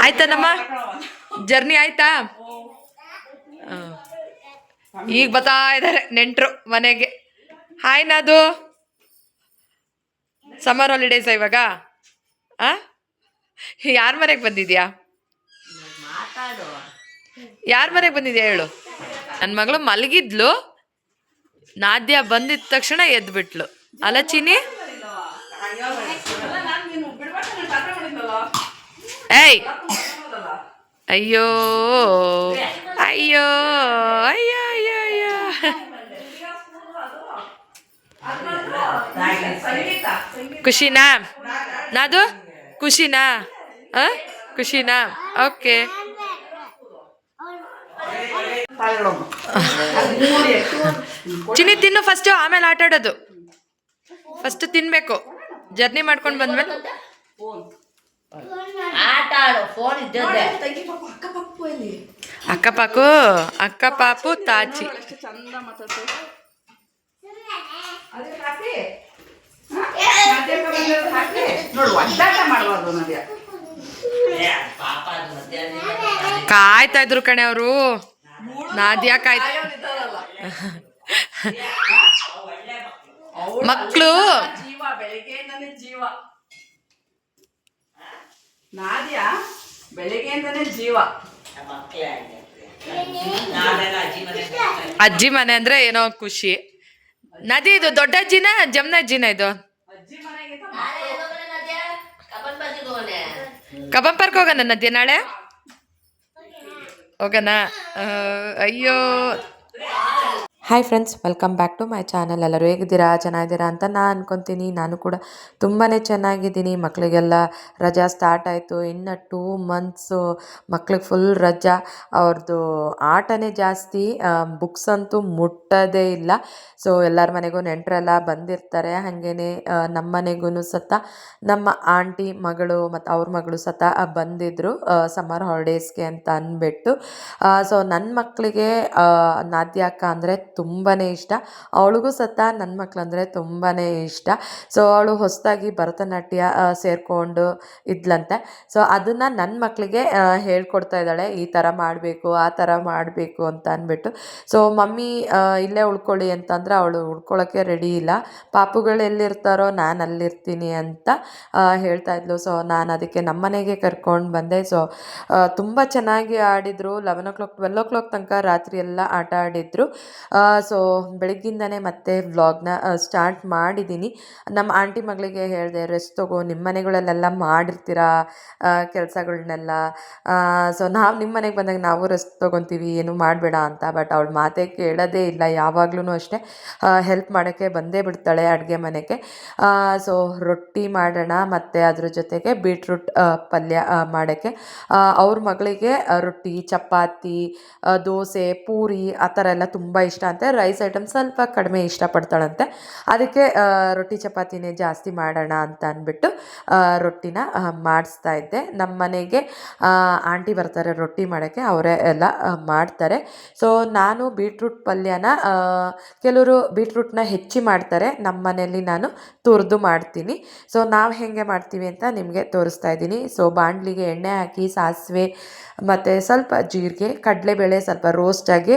ಆಯ್ತಾನಮ್ಮ journey ಆಯ್ತಾ. ಈಗ ಬತಾ ಇದ್ದಾರೆ ನೆಂಟರು ಮನೆಗೆ. ಹಾಯ್ ನಾದು. ಸಮ್ಮರ್ ಹಾಲಿಡೇಸ್ ಇವಾಗ? ಆ? ಯಾರ ಮನೆಗೆ ಬಂದಿದ್ಯಾ? ಯಾರ ಮನೆಗೆ ಬಂದಿದ್ಯಾ ಹೇಳು? ನನ್ನ ಮಗಳು ಮಲಗಿದ್ಲು. ನಾದ್ಯ ಬಂದಿದ ತಕ್ಷಣ ಎದ್ಬಿಟ್ಲು. ಅಲ್ಲ ಚೀನಿ? ಏಯ್! ಅಯ್ಯೋ! ಅಯ್ಯೋ! ಅಯ್ಯೋ ಅಯ್ಯೋ ಅಯ್ಯೋ! ಖುಷಿನಾ? ನಾದು? ಖುಷಿನಾ? ಖುಷಿನಾ? ಓಕೆ. ಚಿನ್ನಿ ತಿನ್ನು ಫಸ್ಟು ಆಮೇಲೆ ಆಟಾಡೋದು. ಫಸ್ಟ್ ತಿನ್ಬೇಕು. ಜರ್ನಿ ಮಾಡ್ಕೊಂಡು ಬಂದ್ಮೇಲೆ. ಆಟ ಆಡು ಫೋನ್ ಇದ್ದದ್ದೇ ಅಕ್ಕ ಪಾಕು ಅಕ್ಕ ಪಾಪು ತಾಚಿ ಚಂದ ಮಾತಾಡ್ತಾರೆ ನೋಡು ಒದ್ದಾಟ ಮಾಡಬಾರ್ದು ನದ್ಯ ಪಾಪ ಅದು ಮಧ್ಯಾಹ್ನ ಕಾಯ್ತಾ ಇದ್ರು ಕಣೆ ಅವರು ನಾದ್ಯಾ ಕಾಯ್ತಾ ಮಕ್ಳು ಜೀವ ಬೆಳಿಗ್ಗೆಯಿಂದನೇ ಜೀವ ನಾದ್ಯ? ಅಂತಾನೆ ಜೀವ. ಅಜ್ಜಿ ಮನೆ ಅಂದ್ರೆ ಏನೋ ಖುಷಿ. ನದಿ ಇದು ದೊಡ್ಡ ಅಜ್ಜಿನ ಜಮ್ನ ಅಜ್ಜಿನ ಇದು? ಕಬ್ಬನ್. ಪಾರ್ಕ್ ಹೋಗೋಣ. ನದಿ ನಾಳೆ? ಹೋಗೋಣ. ಅಯ್ಯೋ. Hi friends welcome back to my channel ಎಲ್ಲರೂ ಹೇಗಿದ್ದೀರಾ? ಚೆನ್ನಾಗಿದ್ದೀರಾ ಅಂತ ನಾನು ಅಂದ್ಕೊತೀನಿ ನಾನು ಕೂಡ ತುಂಬಾ ಚೆನ್ನಾಗಿದ್ದೀನಿ. ಮಕ್ಕಳಿಗೆಲ್ಲ ರಜಾ ಸ್ಟಾರ್ಟ್ ಆಯಿತು. ಇನ್ನು ಟೂ ಮಂತ್ಸು ಮಕ್ಳಿಗೆ ಫುಲ್ ರಜಾ. ಅವ್ರದ್ದು ಆಟನೇ ಜಾಸ್ತಿ. ಬುಕ್ಸ್ ಅಂತೂ ಮುಟ್ಟೋದೇ ಇಲ್ಲ. ಸೊ ಎಲ್ಲರ ಮನೆಗೂ ನೆಂಟರೆಲ್ಲ ಬಂದಿರ್ತಾರೆ. ಹಾಗೇ ನಮ್ಮ ಮನೆಗೂ ಸತ ನಮ್ಮ ಆಂಟಿ ಮಗಳು ಮತ್ತು ಅವ್ರ ಮಗಳು ಸತ ಬಂದಿದ್ದರು ಸಮ್ಮರ್ ಹಾಲಿಡೇಸ್ಗೆ ಅಂತ ಅಂದ್ಬಿಟ್ಟು ಸೊ ನನ್ನ ಮಕ್ಕಳಿಗೆ ನಾದ್ಯಾಕ ಅಂದರೆ ತುಂಬಾ ಇಷ್ಟ. ಅವಳಿಗೂ ಸತ ನನ್ನ ಮಕ್ಕಳಂದರೆ ತುಂಬಾ ಇಷ್ಟ. ಸೊ ಅವಳು ಹೊಸದಾಗಿ ಭರತನಾಟ್ಯ ಸೇರ್ಕೊಂಡು ಇದ್ಲಂತೆ. ಸೊ ಅದನ್ನು ನನ್ನ ಮಕ್ಕಳಿಗೆ ಹೇಳ್ಕೊಡ್ತಾ ಇದ್ದಾಳೆ. ಈ ಥರ ಮಾಡಬೇಕು, ಆ ಥರ ಮಾಡಬೇಕು ಅಂತ ಅಂದ್ಬಿಟ್ಟು. ಸೊ ಮಮ್ಮಿ ಇಲ್ಲೇ ಉಳ್ಕೊಳ್ಳಿ ಅಂತಂದ್ರೆ ಅವಳು ಉಳ್ಕೊಳ್ಳೋಕ್ಕೆ ರೆಡಿ ಇಲ್ಲ. ಪಾಪುಗಳು ಎಲ್ಲಿರ್ತಾರೋ ನಾನು ಅಲ್ಲಿರ್ತೀನಿ ಅಂತ ಹೇಳ್ತಾ ಇದ್ಲು. ಸೊ ನಾನು ಅದಕ್ಕೆ ನಮ್ಮನೆಗೆ ಕರ್ಕೊಂಡು ಬಂದೆ. ಸೊ ತುಂಬ ಚೆನ್ನಾಗಿ ಆಡಿದರು. Eleven o'clock twelve o'clock ತನಕ ರಾತ್ರಿ ಎಲ್ಲ ಆಟ ಆಡಿದರು. ಸೊ ಬೆಳಗ್ಗಿಂದನೇ ಮತ್ತೆ ವ್ಲಾಗ್ನ ಸ್ಟಾರ್ಟ್ ಮಾಡಿದ್ದೀನಿ ನಮ್ಮ ಆಂಟಿ ಮಗಳಿಗೆ ಹೇಳಿದೆ ರೆಸ್ಟ್ ತಗೋ ನಿಮ್ಮ ಮನೆಗಳಲ್ಲೆಲ್ಲ ಮಾಡಿರ್ತೀರಾ ಕೆಲಸಗಳನ್ನೆಲ್ಲ ಸೊ ನಾವು ನಿಮ್ಮ ಮನೆಗೆ ಬಂದಾಗ ನಾವು ರೆಸ್ಟ್ ತೊಗೊತೀವಿ, ಏನು ಮಾಡಬೇಡ ಅಂತ. ಬಟ್ ಅವಳು ಮಾತೇ ಕೇಳೋದೇ ಇಲ್ಲ ಯಾವಾಗ್ಲೂ ಅಷ್ಟೇ. ಹೆಲ್ಪ್ ಮಾಡೋಕ್ಕೆ ಬಂದೇ ಬಿಡ್ತಾಳೆ ಅಡುಗೆ ಮನೆಗೆ. ಸೊ ರೊಟ್ಟಿ ಮಾಡೋಣ, ಮತ್ತು ಅದ್ರ ಜೊತೆಗೆ ಬೀಟ್ರೂಟ್ ಪಲ್ಯ ಮಾಡೋಕ್ಕೆ. ಅವ್ರ ಮಗಳಿಗೆ ರೊಟ್ಟಿ, ಚಪಾತಿ ದೋಸೆ, ಪೂರಿ, ಆ ಥರ ಎಲ್ಲ ತುಂಬ ಇಷ್ಟ ಅಂತೆ ರೈಸ್ ಐಟಮ್ ಸ್ವಲ್ಪ ಕಡಿಮೆ ಇಷ್ಟಪಡ್ತಾಳಂತೆ. ಅದಕ್ಕೆ ರೊಟ್ಟಿ ಚಪಾತಿನೇ ಜಾಸ್ತಿ ಮಾಡೋಣ ಅಂತ ಅಂದ್ಬಿಟ್ಟು ರೊಟ್ಟಿನ ಮಾಡಿಸ್ತಾ ಇದ್ದೆ. ನಮ್ಮ ಮನೆಗೆ ಆಂಟಿ ಬರ್ತಾರೆ ರೊಟ್ಟಿ ಮಾಡೋಕ್ಕೆ, ಅವರೇ ಎಲ್ಲ ಮಾಡ್ತಾರೆ. ಸೊ ನಾನು ಬೀಟ್ರೂಟ್ ಪಲ್ಯನ ಕೆಲವರು ಬೀಟ್ರೂಟ್ನ ಹೆಚ್ಚಿ ಮಾಡ್ತಾರೆ. ನಮ್ಮ ಮನೆಯಲ್ಲಿ ನಾನು ತುರಿದು ಮಾಡ್ತೀನಿ. ಸೊ ನಾವು ಹೇಗೆ ಮಾಡ್ತೀವಿ ಅಂತ ನಿಮಗೆ ತೋರಿಸ್ತಾ ಇದ್ದೀನಿ. ಸೊ ಬಾಣಲಿಗೆ ಎಣ್ಣೆ ಹಾಕಿ, ಸಾಸಿವೆ, ಮತ್ತು ಸ್ವಲ್ಪ ಜೀರಿಗೆ, ಕಡಲೆಬೇಳೆ ಸ್ವಲ್ಪ ರೋಸ್ಟಾಗಿ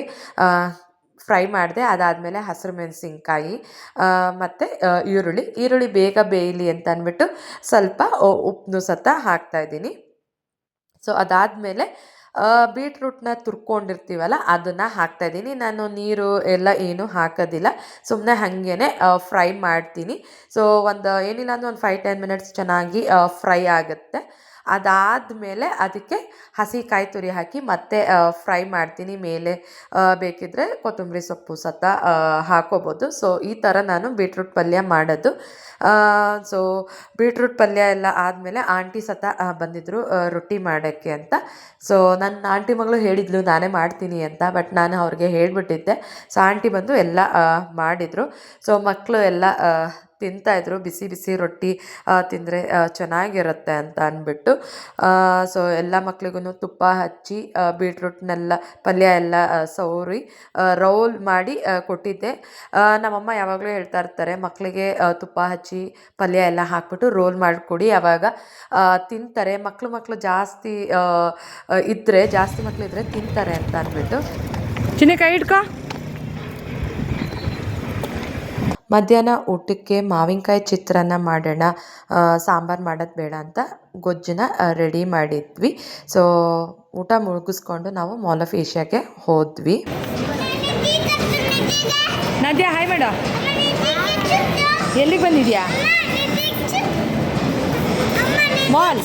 ಫ್ರೈ ಮಾಡಿದೆ, ಅದಾದಮೇಲೆ ಹಸಿರು ಮೆಣಸಿನ್ಕಾಯಿ ಮತ್ತು ಈರುಳ್ಳಿ. ಈರುಳ್ಳಿ ಬೇಗ ಬೇಯಲಿ ಅಂತ ಅಂದ್ಬಿಟ್ಟು ಸ್ವಲ್ಪ ಉಪ್ಪು ಸತ ಹಾಕ್ತಾಯಿದ್ದೀನಿ ಸೊ, ಅದಾದಮೇಲೆ ಬೀಟ್ರೂಟ್ನ ತುರ್ಕೊಂಡಿರ್ತೀವಲ್ಲ, ಅದನ್ನು ಹಾಕ್ತಾಯಿದ್ದೀನಿ ನಾನು ನೀರು ಎಲ್ಲ ಏನೂ ಹಾಕೋದಿಲ್ಲ. ಸುಮ್ಮನೆ ಹಾಗೇ ಫ್ರೈ ಮಾಡ್ತೀನಿ. ಸೊ, ಒಂದು ಏನಿಲ್ಲ ಅಂದ್ರೆ ಒಂದು ಫೈವ್ ಟೆನ್ ಮಿನಿಟ್ಸ್ ಚೆನ್ನಾಗಿ ಫ್ರೈ ಆಗುತ್ತೆ. ಅದಾದಮೇಲೆ ಅದಕ್ಕೆ ಹಸಿ ಕಾಯಿ ತುರಿ ಹಾಕಿ ಮತ್ತೆ ಫ್ರೈ ಮಾಡ್ತೀನಿ. ಮೇಲೆ ಬೇಕಿದ್ದರೆ ಕೊತ್ತಂಬರಿ ಸೊಪ್ಪು ಸತ ಹಾಕೋಬೋದು. ಸೊ ಈ ಥರ ನಾನು ಬೀಟ್ರೂಟ್ ಪಲ್ಯ ಮಾಡೋದು. ಸೊ ಬೀಟ್ರೂಟ್ ಪಲ್ಯ ಎಲ್ಲ ಆದಮೇಲೆ ಆಂಟಿ ಸತ ಬಂದಿದ್ದರು ರೊಟ್ಟಿ ಮಾಡೋಕ್ಕೆ ಅಂತ. ಸೊ ನನ್ನ ಆಂಟಿ ಮಗಳು ಹೇಳಿದ್ಲು, ನಾನೇ ಮಾಡ್ತೀನಿ ಅಂತ. ಬಟ್ ನಾನು ಅವ್ರಿಗೆ ಹೇಳಿಬಿಟ್ಟಿದ್ದೆ. ಸೊ ಆಂಟಿ ಬಂದು ಎಲ್ಲ ಮಾಡಿದರು. ಸೊ ಮಕ್ಕಳು ಎಲ್ಲ ತಿಂತಾಯಿದ್ರು, ಬಿಸಿ ಬಿಸಿ ರೊಟ್ಟಿ ತಿಂದರೆ ಚೆನ್ನಾಗಿರುತ್ತೆ ಅಂತ ಅಂದ್ಬಿಟ್ಟು ಸೊ ಎಲ್ಲ ಮಕ್ಳಿಗೂ ತುಪ್ಪ ಹಚ್ಚಿ ಬೀಟ್ರೂಟ್ನೆಲ್ಲ, ಪಲ್ಯ ಎಲ್ಲ ಸೌರಿ ರೋಲ್ ಮಾಡಿ ಕೊಟ್ಟಿದ್ದೆ. ನಮ್ಮಮ್ಮ ಯಾವಾಗಲೂ ಹೇಳ್ತಾ ಇರ್ತಾರೆ ಮಕ್ಕಳಿಗೆ ತುಪ್ಪ ಹಚ್ಚಿ, ಪಲ್ಯ ಎಲ್ಲ ಹಾಕ್ಬಿಟ್ಟು ರೋಲ್ ಮಾಡಿಕೊಡಿ ಆವಾಗ ತಿಂತಾರೆ ಮಕ್ಕಳು ಮಕ್ಕಳು ಜಾಸ್ತಿ ಇದ್ದರೆ ಜಾಸ್ತಿ ಮಕ್ಕಳು ಇದ್ದರೆ ತಿಂತಾರೆ ಅಂತ ಅಂದ್ಬಿಟ್ಟು. ಚಿನ್ನಕಾಯಿ ಇಟ್ಕೋ. ಮಧ್ಯಾಹ್ನ ಊಟಕ್ಕೆ ಮಾವಿನಕಾಯಿ ಚಿತ್ರಾನ್ನ ಮಾಡೋಣ ಸಾಂಬಾರು ಮಾಡೋದು ಬೇಡ ಅಂತ ಗೊಜ್ಜನ್ನ ರೆಡಿ ಮಾಡಿದ್ವಿ. ಸೊ ಊಟ ಮುಗಿಸ್ಕೊಂಡು ನಾವು ಮಾಲ್ ಆಫ್ ಏಷ್ಯಾಗೆ ಹೋದ್ವಿ. ನದ್ಯಾ ಹಾಯ್ ಮೇಡಮ್ ಎಲ್ಲಿಗೆ ಬಂದಿದ್ಯಾ? ಮಾಲ್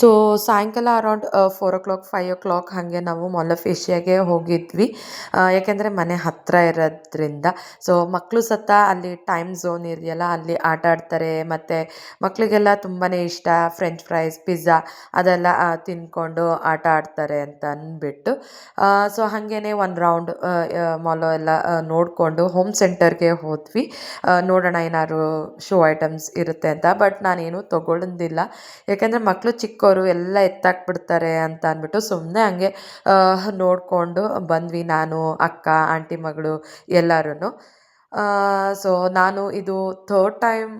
ಸೊ ಸಾಯಂಕಾಲ around four o'clock five o'clock ಹಾಗೆ ನಾವು ಮಾಲ್ ಆಫ್ ಹೋಗಿದ್ವಿ ಯಾಕೆಂದರೆ ಮನೆ ಹತ್ತಿರ ಇರೋದ್ರಿಂದ. ಸೊ ಮಕ್ಕಳು ಸತ ಅಲ್ಲಿ ಟೈಮ್ ಝೋನ್ ಇದೆಯಲ್ಲ ಅಲ್ಲಿ ಆಟ ಆಡ್ತಾರೆ. ಮತ್ತು ಮಕ್ಕಳಿಗೆಲ್ಲ ತುಂಬಾ ಇಷ್ಟ ಫ್ರೆಂಚ್ ಫ್ರೈಸ್ ಪಿಜ್ಜಾ ಅದೆಲ್ಲ ತಿನ್ಕೊಂಡು ಆಟ ಆಡ್ತಾರೆ ಅಂತ ಅಂದ್ಬಿಟ್ಟು. ಸೊ ಹಾಗೇ ಒಂದು ರೌಂಡ್ ಮಾಲು ಎಲ್ಲ ನೋಡಿಕೊಂಡು ಹೋಮ್ ಸೆಂಟರ್ಗೆ ಹೋದ್ವಿ. ನೋಡೋಣ ಏನಾದ್ರು ಶೋ ಐಟಮ್ಸ್ ಇರುತ್ತೆ ಅಂತ. ಬಟ್ ನಾನೇನು ತೊಗೊಳ್ಳೋದಿಲ್ಲ ಯಾಕೆಂದರೆ ಮಕ್ಕಳು ಚಿಕ್ಕವರು ಎಲ್ಲ ಎತ್ತಾಕ್ಬಿಡ್ತಾರೆ ಅಂತ ಅಂದ್ಬಿಟ್ಟು ಸುಮ್ಮನೆ ಹಂಗೆ ನೋಡಿಕೊಂಡು ಬಂದ್ವಿ ನಾನು, ಅಕ್ಕ, ಆಂಟಿ ಮಗಳು ಎಲ್ಲರೂ ಸೊ ನಾನು ಇದು ಥರ್ಡ್ ಟೈಮ್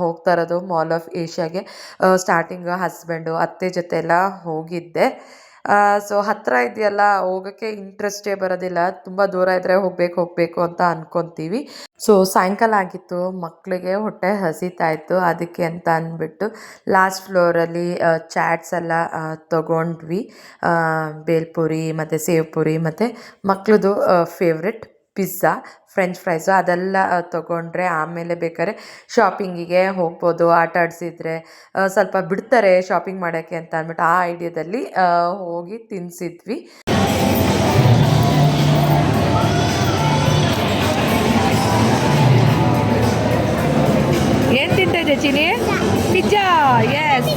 ಹೋಗ್ತಾ ಇರೋದು ಮಾಲ್ ಆಫ್ ಏಷ್ಯಾಗೆ ಸ್ಟಾರ್ಟಿಂಗ್ ಹಸ್ಬೆಂಡು, ಅತ್ತೆ ಜೊತೆ ಎಲ್ಲ ಹೋಗಿದ್ದೆ. ಸೊ ಹತ್ತಿರ ಇದೆಯಲ್ಲ, ಹೋಗೋಕ್ಕೆ ಇಂಟ್ರೆಸ್ಟೇ ಬರೋದಿಲ್ಲ. ತುಂಬ ದೂರ ಇದ್ದರೆ ಹೋಗ್ಬೇಕು, ಹೋಗಬೇಕು ಅಂತ ಅಂದ್ಕೊತೀವಿ ಸೊ ಸಾಯಂಕಾಲ ಆಗಿತ್ತು ಮಕ್ಕಳಿಗೆ ಹೊಟ್ಟೆ ಹಸಿತಾ ಇತ್ತು, ಅದಕ್ಕೆ ಅಂತ ಅಂದ್ಬಿಟ್ಟು ಲಾಸ್ಟ್ ಫ್ಲೋರಲ್ಲಿ ಚಾಟ್ಸ್ ಎಲ್ಲ ತೊಗೊಂಡ್ವಿ. ಬೇಲ್ಪುರಿ ಮತ್ತು ಸೇವ್ ಪುರಿ ಮತ್ತು ಮಕ್ಕಳದು ಫೇವ್ರೆಟ್ ಪಿಜ್ಜಾ ಫ್ರೆಂಚ್ ಫ್ರೈಸು ಅದೆಲ್ಲ ತೊಗೊಂಡ್ರೆ ಆಮೇಲೆ ಬೇಕಾದ್ರೆ ಶಾಪಿಂಗಿಗೆ ಹೋಗ್ಬೋದು ಆಟ ಆಡಿಸಿದ್ರೆ. ಸ್ವಲ್ಪ ಬಿಡ್ತಾರೆ ಶಾಪಿಂಗ್ ಮಾಡೋಕ್ಕೆ ಅಂತ ಅಂದ್ಬಿಟ್ಟು ಆ ಐಡಿಯಾದಲ್ಲಿ ಹೋಗಿ ತಿನ್ನಿಸಿದ್ವಿ ಏನು ತಿಂತಾ ಇದೆಯಾ ಚಿನಿ ಪಿಜ್ಜಾ ಎಸ್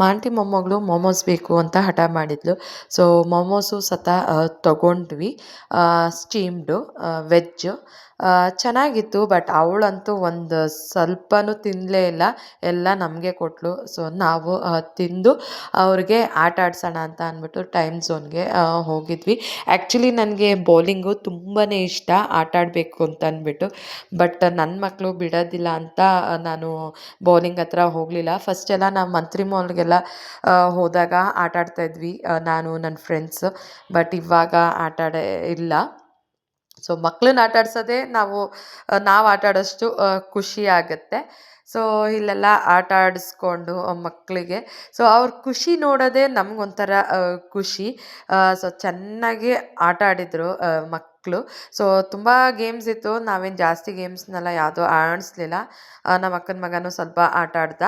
ನಮ್ಮ ಆಂಟಿ ಮೊಮ್ಮಗಳು ಮೊಮೋಸ್ ಬೇಕು ಅಂತ ಹಠ ಮಾಡಿದ್ಲು. ಸೊ ಮೊಮೋಸು ಸತ ತಗೊಂಡ್ವಿ. ಸ್ಟೀಮ್ಡು ವೆಜ್ಜು ಚೆನ್ನಾಗಿತ್ತು, ಬಟ್ ಅವಳಂತೂ ಒಂದು ಸ್ವಲ್ಪನೂ ತಿನ್ನಲೇ ಇಲ್ಲ. ಎಲ್ಲ ನಮಗೆ ಕೊಟ್ಟಳು ಸೊ, ನಾವು ತಿಂದು ಅವ್ರಿಗೆ ಆಟ ಆಡ್ಸೋಣ ಅಂತ ಅಂದ್ಬಿಟ್ಟು ಟೈಮ್ ಝೋನ್ಗೆ ಹೋಗಿದ್ವಿ. ಆ್ಯಕ್ಚುಲಿ ನನಗೆ ಬೌಲಿಂಗು ತುಂಬಾ ಇಷ್ಟ, ಆಟ ಆಡಬೇಕು ಅಂತ ಅಂದ್ಬಿಟ್ಟು. ಬಟ್ ನನ್ನ ಮಕ್ಕಳು ಬಿಡೋದಿಲ್ಲ ಅಂತ ನಾನು ಬೌಲಿಂಗ್ ಹತ್ರ ಹೋಗಲಿಲ್ಲ. ಫಸ್ಟ್ ಎಲ್ಲ ನಾವು ಮಂತ್ರಿ ಮಾಲ್ಗೆಲ್ಲ ಹೋದಾಗ ಆಟ ಆಡ್ತಾಯಿದ್ವಿ ನಾನು ನನ್ನ ಫ್ರೆಂಡ್ಸ್ ಬಟ್ ಇವಾಗ ಆಟ ಇಲ್ಲ. ಸೊ ಮಕ್ಳನ್ನ ಆಟ ಆಡ್ಸೋದೇ ನಾವು ನಾವು ಆಟ ಆಡೋಷ್ಟು ಖುಷಿ ಆಗುತ್ತೆ. ಸೊ ಇಲ್ಲೆಲ್ಲ ಆಟ ಆಡಿಸ್ಕೊಂಡು ಮಕ್ಕಳಿಗೆ ಸೊ ಅವ್ರ ಖುಷಿ ನೋಡೋದೇ ನಮಗೊಂಥರ ಖುಷಿ. ಸೊ, ಚೆನ್ನಾಗಿ ಆಟ ಆಡಿದರು ಮಕ್ಕಳು ಸೊ ತುಂಬ ಗೇಮ್ಸ್ ಇತ್ತು. ನಾವೇನು ಜಾಸ್ತಿ ಗೇಮ್ಸ್ನೆಲ್ಲ ಯಾವುದೂ ಆಡಿಸ್ಲಿಲ್ಲ. ನಮ್ಮ ಅಕ್ಕನ ಮಗನೂ ಸ್ವಲ್ಪ ಆಟ ಆಡ್ದ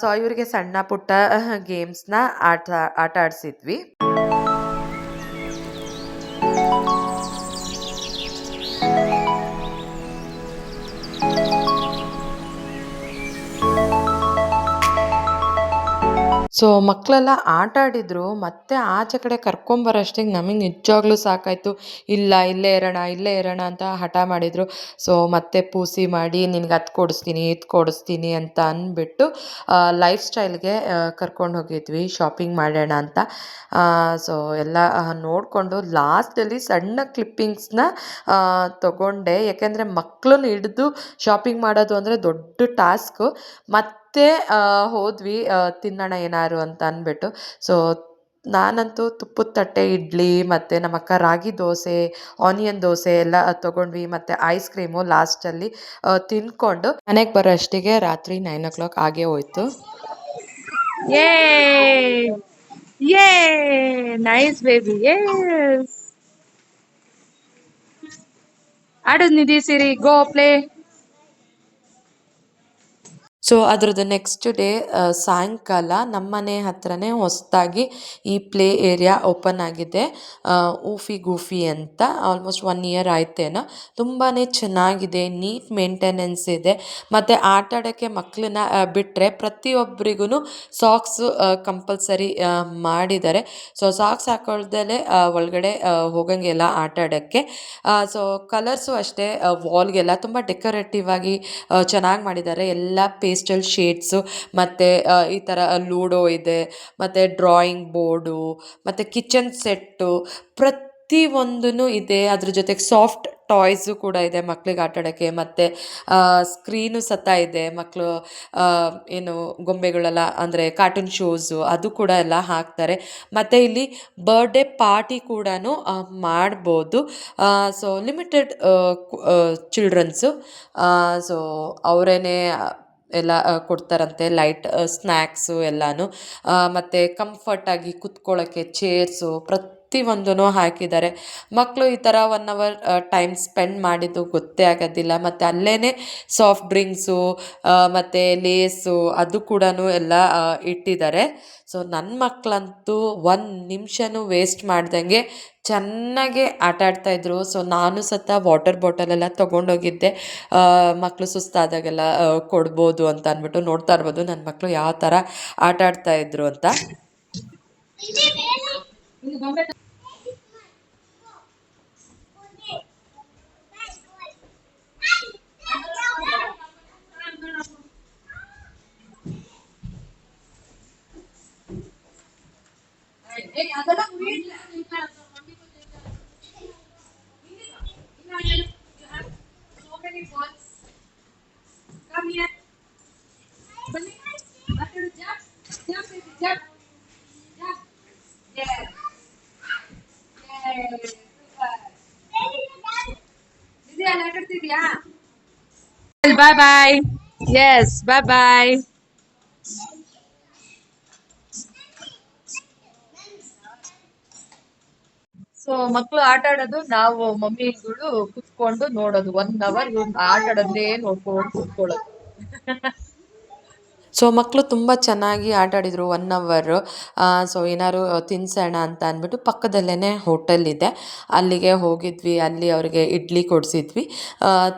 ಸೊ, ಇವರಿಗೆ ಸಣ್ಣ ಪುಟ್ಟ ಗೇಮ್ಸ್ನ ಆಟ ಆಟ ಆಡಿಸಿದ್ವಿ ಸೊ ಮಕ್ಕಳೆಲ್ಲ ಆಟ ಆಡಿದ್ರು. ಮತ್ತೆ ಆಚೆ ಕಡೆ ಕರ್ಕೊಂಬರೋಷ್ಟಿಗೆ ನಮಗೆ ನಿಜವಾಗ್ಲೂ ಸಾಕಾಯಿತು. ಇಲ್ಲ, ಇಲ್ಲೇ ಇರೋಣ ಇಲ್ಲೇ ಇರೋಣ ಅಂತ ಹಠ ಮಾಡಿದರು. ಸೊ ಮತ್ತೆ ಪೂಸಿ ಮಾಡಿ, ನಿನಗೆ ಅದು ಕೊಡಿಸ್ತೀನಿ, ಇದು ಕೊಡಿಸ್ತೀನಿ ಅಂತ ಅಂದ್ಬಿಟ್ಟು ಲೈಫ್ ಸ್ಟೈಲ್ಗೆ ಕರ್ಕೊಂಡು ಹೋಗಿದ್ವಿ. ಶಾಪಿಂಗ್ ಮಾಡೋಣ ಅಂತ. ಸೊ ಎಲ್ಲ ನೋಡಿಕೊಂಡು ಲಾಸ್ಟಲ್ಲಿ ಸಣ್ಣ ಕ್ಲಿಪ್ಪಿಂಗ್ಸ್ನ ತಗೊಂಡೆ. ಯಾಕೆಂದರೆ ಮಕ್ಕಳನ್ನ ಹಿಡಿದು ಶಾಪಿಂಗ್ ಮಾಡೋದು ಅಂದರೆ ದೊಡ್ಡ ಟಾಸ್ಕು ಮತ್ತು ಹೋದ್ವಿ ಆ, ತಿನ್ನೋಣ ಏನಾದ್ರು ಅಂತ ಅಂದ್ಬಿಟ್ಟು. ಸೊ ನಾನಂತೂ ತುಪ್ಪದ ತಟ್ಟೆ ಇಡ್ಲಿ ಮತ್ತು ನಮ್ಮಕ್ಕ ರಾಗಿ ದೋಸೆ ಆನಿಯನ್ ದೋಸೆ ಎಲ್ಲ ತೊಗೊಂಡ್ವಿ ಮತ್ತು ಐಸ್ ಕ್ರೀಮು ಲಾಸ್ಟಲ್ಲಿ ತಿನ್ಕೊಂಡು ಮನೆಗೆ ಬರೋ ಅಷ್ಟಿಗೆ ರಾತ್ರಿ ನೈನ್ ಓ ಕ್ಲಾಕ್ ಆಗೇ ಹೋಯ್ತು ಯೇ ಯೇ ನೈಸ್ ಬೇಬಿ ಆಡೋದು ನಿಧಿ ಸಿರಿ ಗೋ ಪ್ಲೇ ಸೊ ಅದ್ರದ್ದು ನೆಕ್ಸ್ಟ್ ಡೇ ಸಾಯಂಕಾಲ ನಮ್ಮನೆ ಹತ್ರನೇ ಹೊಸದಾಗಿ ಈ ಪ್ಲೇ ಏರಿಯಾ ಓಪನ್ ಆಗಿದೆ. ಊಫಿ ಗೂಫಿ ಅಂತ ಆಲ್ಮೋಸ್ಟ್ ಒನ್ ಇಯರ್ ಆಯ್ತೇನೋ. ತುಂಬಾ ಚೆನ್ನಾಗಿದೆ ನೀಟ್ ಮೇಂಟೆನೆನ್ಸ್ ಇದೆ. ಮತ್ತು ಆಟ ಆಡೋಕ್ಕೆ ಮಕ್ಕಳನ್ನ ಬಿಟ್ಟರೆ ಪ್ರತಿಯೊಬ್ಬರಿಗೂ ಸಾಕ್ಸ್ ಕಂಪಲ್ಸರಿ ಮಾಡಿದ್ದಾರೆ. ಸೊ ಸಾಕ್ಸ್ ಹಾಕೊಳ್ದಲೇ ಒಳಗಡೆ ಹೋಗಂಗೆಲ್ಲ ಹೋಗಂಗಿಲ್ಲ ಆಟ ಆಡೋಕ್ಕೆ. ಸೊ ಕಲರ್ಸು ಅಷ್ಟೇ ವಾಲ್ಗೆಲ್ಲ ತುಂಬ ಡೆಕೋರೇಟಿವ್ ಆಗಿ ಚೆನ್ನಾಗಿ ಮಾಡಿದ್ದಾರೆ. ಎಲ್ಲ ಪೇಸ್ಟಲ್ ಶೇಡ್ಸು ಮತ್ತು ಈ ಥರ ಲೂಡೋ ಇದೆ, ಮತ್ತು ಡ್ರಾಯಿಂಗ್ ಬೋರ್ಡು ಮತ್ತು ಕಿಚನ್ ಸೆಟ್ಟು ಪ್ರತಿಯೊಂದೂ ಇದೆ. ಅದ್ರ ಜೊತೆಗೆ ಸಾಫ್ಟ್ ಟಾಯ್ಸು ಕೂಡ ಇದೆ ಮಕ್ಳಿಗೆ ಆಟಾಡೋಕ್ಕೆ ಮತ್ತು ಸ್ಕ್ರೀನು ಸತ ಇದೆ. ಮಕ್ಕಳು ಏನು ಗೊಂಬೆಗಳೆಲ್ಲ ಅಂದರೆ ಕಾರ್ಟೂನ್ ಶೋಸು ಅದು ಕೂಡ ಎಲ್ಲ ಹಾಕ್ತಾರೆ. ಮತ್ತು ಇಲ್ಲಿ ಬರ್ಡೇ ಪಾರ್ಟಿ ಕೂಡ ಮಾಡ್ಬೋದು. ಸೊ ಲಿಮಿಟೆಡ್ ಚಿಲ್ಡ್ರನ್ಸು ಸೊ ಅವರೇನೆ ಎಲ್ಲ ಕೊಡ್ತಾರಂತೆ. ಲೈಟ್ ಸ್ನ್ಯಾಕ್ಸು ಎಲ್ಲನೂ. ಮತ್ತು ಕಂಫರ್ಟಾಗಿ ಕುತ್ಕೊಳ್ಳೋಕ್ಕೆ ಚೇರ್ಸು ಪ್ರತಿಯೊಂದೂ ಹಾಕಿದ್ದಾರೆ. ಮಕ್ಕಳು ಈ ಥರ ಒನ್ ಅವರ್ ಟೈಮ್ ಸ್ಪೆಂಡ್ ಮಾಡಿದ್ದು ಗೊತ್ತೇ ಆಗೋದಿಲ್ಲ. ಮತ್ತು ಅಲ್ಲೇ ಸಾಫ್ಟ್ ಡ್ರಿಂಕ್ಸು ಮತ್ತು ಲೇಸು ಅದು ಕೂಡ ಎಲ್ಲ ಇಟ್ಟಿದ್ದಾರೆ. ಸೊ ನನ್ನ ಮಕ್ಕಳಂತೂ ಒಂದು ನಿಮಿಷನೂ ವೇಸ್ಟ್ ಮಾಡ್ದಂಗೆ ಚೆನ್ನಾಗೆ ಆಟ ಆಡ್ತಾಯಿದ್ರು ಸೊ ನಾನು ಸತ ವಾಟರ್ ಬಾಟಲೆಲ್ಲ ತೊಗೊಂಡೋಗಿದ್ದೆ. ಮಕ್ಕಳು ಸುಸ್ತಾದಾಗೆಲ್ಲ ಕೊಡ್ಬೋದು ಅಂತ ಅಂದ್ಬಿಟ್ಟು ನೋಡ್ತಾ ಇರ್ಬೋದು ನನ್ನ ಮಕ್ಕಳು ಯಾವ ಥರ ಆಟ Yeah. Bye bye yes bye bye so ಮಕ್ಕಳು ಆಟ ಆಡೋದು, ನಾವು ಮಮ್ಮಿಗಳು ಕುತ್ಕೊಂಡು ನೋಡೋದು. ಒನ್ ಅವರ್ ಆಟ ಆಡೋದೇ ನೋಡ್ಕೊಂಡು ಕುತ್ಕೊಳ್ಳೋದು ಸೊ ಮಕ್ಕಳು ತುಂಬ ಚೆನ್ನಾಗಿ ಆಟ ಆಡಿದರು ಒನ್ ಅವರು ಸೊ ಏನಾದ್ರು ತಿನ್ಸೋಣ ಅಂತ ಅಂದ್ಬಿಟ್ಟು ಪಕ್ಕದಲ್ಲೇ ಹೋಟೆಲ್ ಇದೆ. ಅಲ್ಲಿಗೆ ಹೋಗಿದ್ವಿ, ಅಲ್ಲಿ ಅವರಿಗೆ ಇಡ್ಲಿ ಕೊಡಿಸಿದ್ವಿ.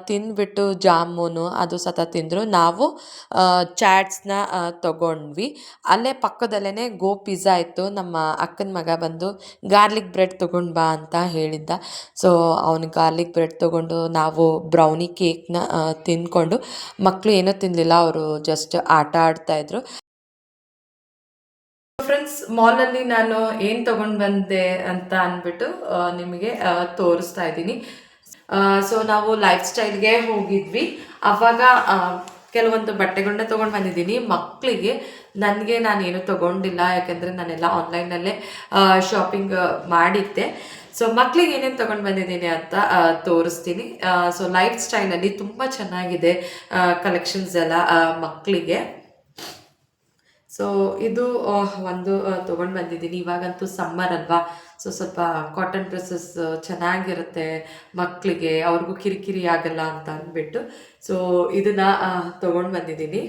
ತಿಂದ್ಬಿಟ್ಟು ಜಾಮೂನು, ಅದು ಸತ ತಿಂದರು. ನಾವು ಚಾಟ್ಸ್ನ ತೊಗೊಂಡ್ವಿ. ಅಲ್ಲೇ ಪಕ್ಕದಲ್ಲೇ ಗೋ ಪಿಜ್ಜಾ ಇತ್ತು. ನಮ್ಮ ಅಕ್ಕನ ಮಗ ಬಂದು ಗಾರ್ಲಿಕ್ ಬ್ರೆಡ್ ತೊಗೊಂಡು ಬಾ ಅಂತ ಹೇಳಿದ್ದ. ಸೊ ಅವನು ಗಾರ್ಲಿಕ್ ಬ್ರೆಡ್ ತೊಗೊಂಡು ನಾವು ಬ್ರೌನಿ ಕೇಕ್ನ ತಿಂದ್ಕೊಂಡು ಮಕ್ಕಳು ಏನೂ ತಿನ್ನಲಿಲ್ಲ ಅವರು ಜಸ್ಟ್ ಆಟ ಆಡ್ತಾಯಿದ್ರು ಫ್ರೆಂಡ್ಸ್ ಮಾಲಲ್ಲಿ ನಾನು ಏನು ತಗೊಂಡ್ ಬಂದೆ ಅಂತ ಅಂದ್ಬಿಟ್ಟು ನಿಮಗೆ ತೋರಿಸ್ತಾ ಇದ್ದೀನಿ. ಸೊ ನಾವು ಲೈಫ್ ಸ್ಟೈಲ್ಗೆ ಹೋಗಿದ್ವಿ. ಅವಾಗ ಕೆಲವೊಂದು ಬಟ್ಟೆಗಳನ್ನ ತೊಗೊಂಡು ಬಂದಿದ್ದೀನಿ. ಮಕ್ಕಳಿಗೆ ನನಗೆ ನಾನೇನು ತೊಗೊಂಡಿಲ್ಲ, ಯಾಕೆಂದರೆ ನಾನೆಲ್ಲ ಆನ್ಲೈನಲ್ಲೇ ಶಾಪಿಂಗ್ ಮಾಡಿದ್ದೆ. ಸೊ ಮಕ್ಕಳಿಗೆ ಏನೇನು ತೊಗೊಂಡು ಬಂದಿದ್ದೀನಿ ಅಂತ ತೋರಿಸ್ತೀನಿ. ಸೊ ಲೈಫ್ ಸ್ಟೈಲಲ್ಲಿ ತುಂಬ ಚೆನ್ನಾಗಿದೆ ಕಲೆಕ್ಷನ್ಸ್ ಎಲ್ಲ ಮಕ್ಕಳಿಗೆ ಸೊ ಇದು ಒಂದು ತೊಗೊಂಡು ಬಂದಿದ್ದೀನಿ. ಇವಾಗಂತೂ ಸಮ್ಮರ್ ಅಲ್ವಾ? ಸೊ ಸ್ವಲ್ಪ ಕಾಟನ್ ಡ್ರೆಸ್ಸಸ್ ಚೆನ್ನಾಗಿರುತ್ತೆ ಮಕ್ಕಳಿಗೆ ಅವ್ರಿಗೂ ಕಿರಿಕಿರಿ ಆಗಲ್ಲ ಅಂತ ಅಂದ್ಬಿಟ್ಟು. ಸೊ ಇದನ್ನ ತೊಗೊಂಡು ಬಂದಿದ್ದೀನಿ.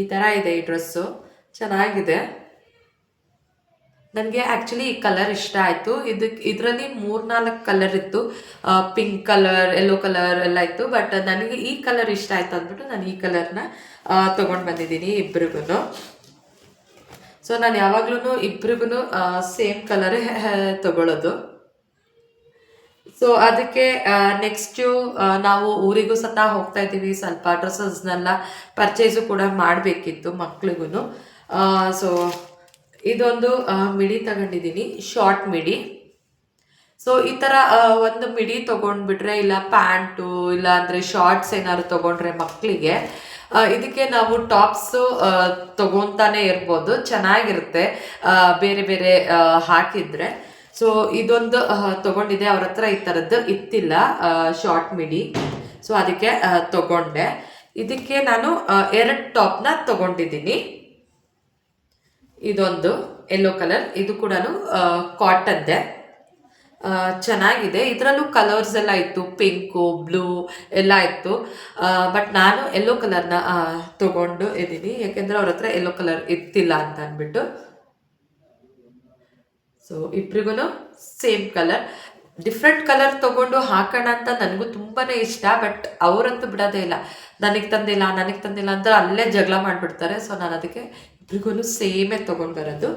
ಈ ಥರ ಇದೆ ಈ ಡ್ರೆಸ್ಸು ಚೆನ್ನಾಗಿದೆ. ನನಗೆ ಆ್ಯಕ್ಚುಲಿ ಈ ಕಲರ್ ಇಷ್ಟ ಆಯಿತು. ಇದಕ್ಕೆ ಇದರಲ್ಲಿ ಮೂರ್ನಾಲ್ಕು ಕಲರ್ ಇತ್ತು. ಪಿಂಕ್ ಕಲರ್ ಯೆಲ್ಲೋ ಕಲರ್ ಎಲ್ಲ ಇತ್ತು. ಬಟ್ ನನಗೆ ಈ ಕಲರ್ ಇಷ್ಟ ಆಯಿತು ಅಂದ್ಬಿಟ್ಟು ನಾನು ಈ ಕಲರ್ನ ತೊಗೊಂಡು ಬಂದಿದ್ದೀನಿ ಇಬ್ರಿಗೂ ಸೊ ನಾನು ಯಾವಾಗ್ಲೂ ಇಬ್ರಿಗೂ ಸೇಮ್ ಕಲರ್ ತಗೊಳ್ಳೋದು ಸೊ ಅದಕ್ಕೆ ನೆಕ್ಸ್ಟು ನಾವು ಊರಿಗೂ ಸತ ಹೋಗ್ತಾ ಇದ್ದೀವಿ. ಸ್ವಲ್ಪ ಡ್ರೆಸ್ಸಸ್ನೆಲ್ಲ ಪರ್ಚೇಸು ಕೂಡ ಮಾಡಬೇಕಿತ್ತು ಮಕ್ಳಿಗೂ ಸೊ ಇದೊಂದು ಮಿಡಿ ತಗೊಂಡಿದ್ದೀನಿ ಶಾರ್ಟ್ ಮಿಡಿ. ಸೊ ಈ ಥರ ಒಂದು ಮಿಡಿ ತೊಗೊಂಡ್ಬಿಟ್ರೆ, ಇಲ್ಲ ಪ್ಯಾಂಟು, ಇಲ್ಲ ಅಂದರೆ ಶಾರ್ಟ್ಸ್ ಏನಾದ್ರು ತೊಗೊಂಡ್ರೆ ಮಕ್ಕಳಿಗೆ ಇದಕ್ಕೆ ನಾವು ಟಾಪ್ಸು ತೊಗೊತಾನೆ ಇರ್ಬೋದು. ಚೆನ್ನಾಗಿರುತ್ತೆ. ಬೇರೆ ಬೇರೆ ಹಾಕಿದರೆ. ಸೊ ಇದೊಂದು ತೊಗೊಂಡಿದೆ ಅವ್ರ ಹತ್ರ ಈ ಥರದ್ದು ಇತ್ತಿಲ್ಲ ಶಾರ್ಟ್ ಮಿಡಿ. ಸೊ ಅದಕ್ಕೆ ತೊಗೊಂಡೆ. ಇದಕ್ಕೆ ನಾನು ಎರಡು ಟಾಪ್ನ ತೊಗೊಂಡಿದ್ದೀನಿ ಇದೊಂದು ಯೆಲ್ಲೋ ಕಲರ್ ಇದು ಕೂಡ ಕಾಟನ್ದೆ ಚೆನ್ನಾಗಿದೆ. ಇದರಲ್ಲೂ ಕಲರ್ಸ್ ಎಲ್ಲ ಇತ್ತು. ಪಿಂಕು ಬ್ಲೂ ಎಲ್ಲ ಇತ್ತು. ಬಟ್ ನಾನು ಯೆಲ್ಲೋ ಕಲರ್ನ ತಗೊಂಡು ಇದ್ದೀನಿ. ಯಾಕೆಂದರೆ ಅವ್ರ ಹತ್ರ ಯೆಲ್ಲೋ ಕಲರ್ ಇತ್ತಿಲ್ಲ ಅಂತ ಅಂದ್ಬಿಟ್ಟು. ಸೊ ಇಬ್ರಿಗೂ ಸೇಮ್ ಕಲರ್ ಡಿಫ್ರೆಂಟ್ ಕಲರ್ ತಗೊಂಡು ಹಾಕೋಣ ಅಂತ ನನಗೂ ತುಂಬಾ ಇಷ್ಟ ಬಟ್ ಅವರಂತೂ ಬಿಡೋದೇ ಇಲ್ಲ. ನನಗೆ ತಂದಿಲ್ಲ ನನಗೆ ತಂದಿಲ್ಲ ಅಂತ ಅಲ್ಲೇ ಜಗಳ ಮಾಡಿಬಿಡ್ತಾರೆ. ಸೊ ನಾನು ಅದಕ್ಕೆ ಇಬ್ರಿಗೂ ಸೇಮೇ ತೊಗೊಂಡು ಬರೋದು.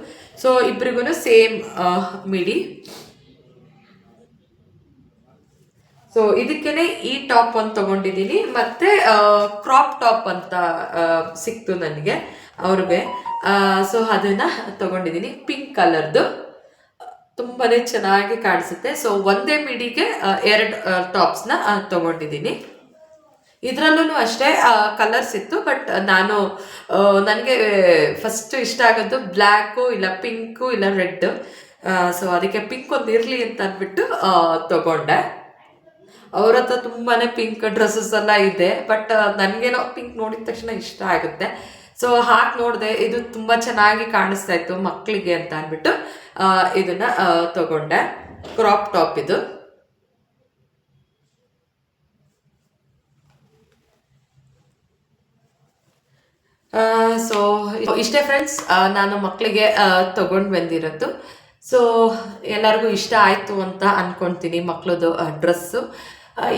ಸೊ ಇಬ್ರಿಗೂ ಸೇಮ್ ಮಿಡಿ. ಸೊ ಇದಕ್ಕೇನೆ ಈ ಟಾಪ್ ಒಂದು ತಗೊಂಡಿದ್ದೀನಿ ಮತ್ತೆ ಕ್ರಾಪ್ ಟಾಪ್ ಅಂತ ಸಿಕ್ತು ನನಗೆ, ಅವ್ರಿಗೆ. ಸೊ ಅದನ್ನ ತಗೊಂಡಿದ್ದೀನಿ ಪಿಂಕ್ ಕಲರ್ದು. ತುಂಬಾನೇ ಚೆನ್ನಾಗಿ ಕಾಣಿಸುತ್ತೆ. ಸೊ ಒಂದೇ ಮಿಡಿಗೆ ಎರಡು ಟಾಪ್ಸ್ನ ತಗೊಂಡಿದ್ದೀನಿ ಇದರಲ್ಲೂ ಅಷ್ಟೇ ಕಲರ್ಸ್ ಇತ್ತು ಬಟ್ ನಾನು ನನಗೆ ಫಸ್ಟ್ ಇಷ್ಟ ಆಗೋದು ಬ್ಲ್ಯಾಕು ಇಲ್ಲ ಪಿಂಕು ಇಲ್ಲ ರೆಡ್. ಸೊ ಅದಕ್ಕೆ ಪಿಂಕ್ ಒಂದು ಇರಲಿ ಅಂತ ಅಂದ್ಬಿಟ್ಟು ತಗೊಂಡೆ. ಅವ್ರ ಹತ್ರ ತುಂಬಾ ಪಿಂಕ್ ಡ್ರೆಸ್ಸಸ್ ಎಲ್ಲ ಇದೆ ಬಟ್ ನನಗೇನೋ ಪಿಂಕ್ ನೋಡಿದ ತಕ್ಷಣ ಇಷ್ಟ ಆಗುತ್ತೆ. ಸೊ ಹಾಕಿ ನೋಡಿದೆ, ಇದು ತುಂಬ ಚೆನ್ನಾಗಿ ಕಾಣಿಸ್ತಾ ಇತ್ತು ಮಕ್ಕಳಿಗೆ ಅಂತ ಅಂದ್ಬಿಟ್ಟು ಇದನ್ನು ತಗೊಂಡೆ. ಕ್ರಾಪ್ ಟಾಪ್ ಇದು. ಸೊ ಇಷ್ಟೇ ಫ್ರೆಂಡ್ಸ್ ನಾನು ಮಕ್ಕಳಿಗೆ ತಗೊಂಡು ಬಂದಿರೋದು. ಸೊ ಎಲ್ಲರಿಗೂ ಇಷ್ಟ ಆಯಿತು ಅಂತ ಅಂದ್ಕೊಳ್ತೀನಿ ಮಕ್ಕಳದು ಡ್ರೆಸ್ಸು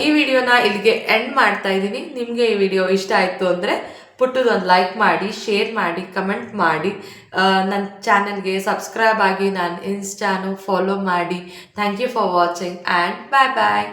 ಈ ವಿಡಿಯೋನ ಇಲ್ಲಿಗೆ ಎಂಡ್ ಮಾಡ್ತಾ ಇದ್ದೀನಿ. ನಿಮಗೆ ಈ ವಿಡಿಯೋ ಇಷ್ಟ ಆಯಿತು ಅಂದರೆ ಪುಟ್ಟದೊಂದು ಲೈಕ್ ಮಾಡಿ ಶೇರ್ ಮಾಡಿ ಕಮೆಂಟ್ ಮಾಡಿ. ನನ್ನ ಚಾನಲ್ಗೆ ಸಬ್ಸ್ಕ್ರೈಬ್ ಆಗಿ ನಾನು ಇನ್ಸ್ಟಾನು ಫಾಲೋ ಮಾಡಿ. Thank you for watching and bye bye